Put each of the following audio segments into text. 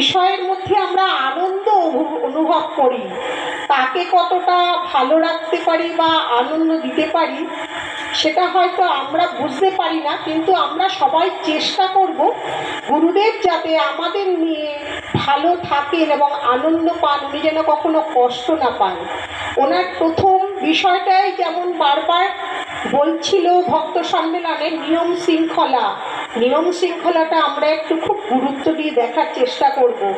বিষয়ের মধ্যে আমরা আনন্দ অনু- অনুভব করি। তাকে কতটা ভালো রাখতে পারি বা আনন্দ দিতে পারি, সেটা হয়তো আমরা বুঝতে পারি না, কিন্তু আমরা সবাই চেষ্টা করব গুরুদেব যাতে আমাদের নিয়ে ভালো থাকেন এবং আনন্দ পান, উনি যেন কখনো কষ্ট না পান। ওনার প্রথম বিষয়টাই যেমন বারবার বলছিল ভক্ত সম্মেলনে, নিয়ম শৃঙ্খলা। নিয়ম শৃঙ্খলাটা আমরা একটু খুব গুরুত্ব দিয়ে দেখার চেষ্টা করব।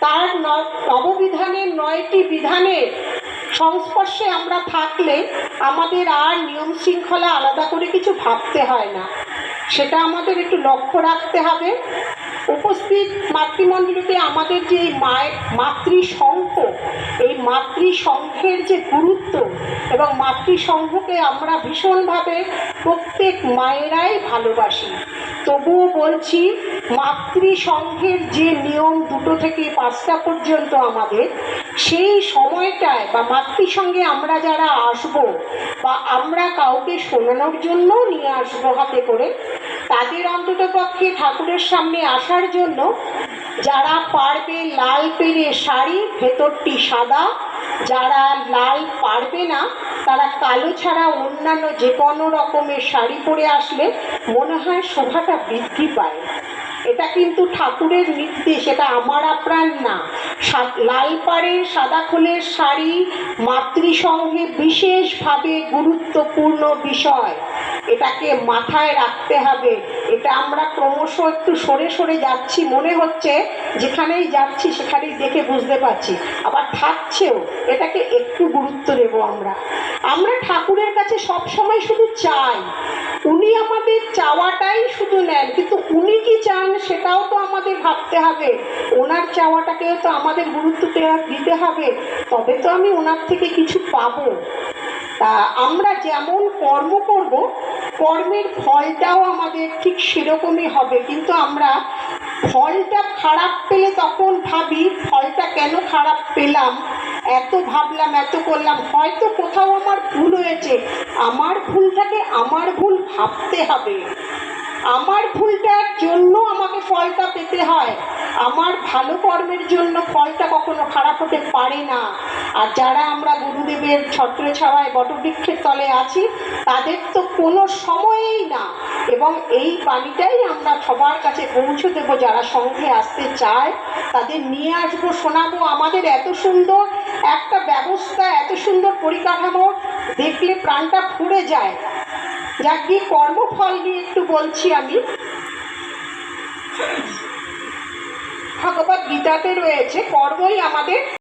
তার নববিধানের নয়টি বিধানের সংস্পর্শে আমরা থাকলে আমাদের আর নিয়ম শৃঙ্খলা আলাদা করে কিছু ভাবতে হয় না। সেটা আমাদের একটু লক্ষ্য রাখতে হবে। উপস্থিত মাতৃমণ্ডলীতে আমাদের যে মায়ের মাতৃসংঘ, এই মাতৃসংঘের যে গুরুত্ব এবং মাতৃসংঘকে আমরা ভীষণভাবে প্রত্যেক মায়েরাই ভালোবাসি। তবুও বলছি, মাতৃসংঘের যে নিয়ম দুটো থেকে পাঁচটা পর্যন্ত আমাদের, সেই সময়টায় বা মাতৃসঙ্গে আমরা যারা আসব বা আমরা কাউকে শোনানোর জন্য নিয়ে আসব হাতে করে তাদের অন্তত পক্ষে ঠাকুরের সামনে আসার জন্য যারা পারবে লাল পেরে শাড়ি, ভেতরটি সাদা। যারা লাল পারবে না, তারা কালো ছাড়া অন্যান্য যে কোনো রকমের শাড়ি পরে আসলে মনে হয় শোভাটা বৃদ্ধি পায়। এটা কিন্তু ঠাকুরের নির্দেশ, এটা আমার আপ্রাণ না। লাল পাড়ের সাদা খোলের শাড়ি মাতৃসংঘে বিশেষভাবে গুরুত্বপূর্ণ বিষয়। এটাকে মাথায় রাখতে হবে। এটা আমরা ক্রমশ একটু সরে সরে যাচ্ছি। মনে হচ্ছে যেখানেই যাচ্ছি সেখানেই দেখে বুঝতে পারছি। আবার থাকছেও। এটাকে একটু গুরুত্ব দেব আমরা। আমরা ঠাকুরের কাছে সব সময় শুধু চাই। আমাদের চাওয়াটাই শুধু নেন, কিন্তু উনি কি চান সেটাও তো আমাদের ভাবতে হবে। ওনার চাওয়াটাকেও তো আমাদের গুরুত্ব দিতে হবে। তবে তো আমি ওনার থেকে কিছু পাবো। তা আমরা যেমন কর্ম করব, কর্মের ফলটাও আমাদের ঠিক সেরকমই হবে। কিন্তু আমরা ফলটা খারাপ পেলে তখন ভাবি, ফলটা কেন খারাপ পেলাম? এত ভাবলাম, এত করলাম, হয়তো কোথাও আমার ভুল হয়েছে। আমার ভুলটাকে আমার ভুল ভাবতে হবে। আমার ভুলটার জন্য আমাকে ফলটা ভালো কর্মের জন্য ফলটা কখনো খারাপ হতে পারে না। আর যারা আমরা গুরুদেবের ছত্র ছাওয়ায় বটবৃক্ষের তলে আছি, তাদের তো কোনো সময়েই না। এবং এই বাণীটাই আমরা সবার কাছে পৌঁছে দেবো, যারা সঙ্গে আসতে চায়। তাদের নিয়ে আসব, শোনাবো, আমাদের এত সুন্দর একটা ব্যবস্থা, এত সুন্দর পরিকাঠামো, দেখলে প্রাণটা ফুরে যায়। যাক, গিয়ে কর্মফল নিয়ে একটু বলছি আমি। ভগবত রয়েছে পর্বই আমাদের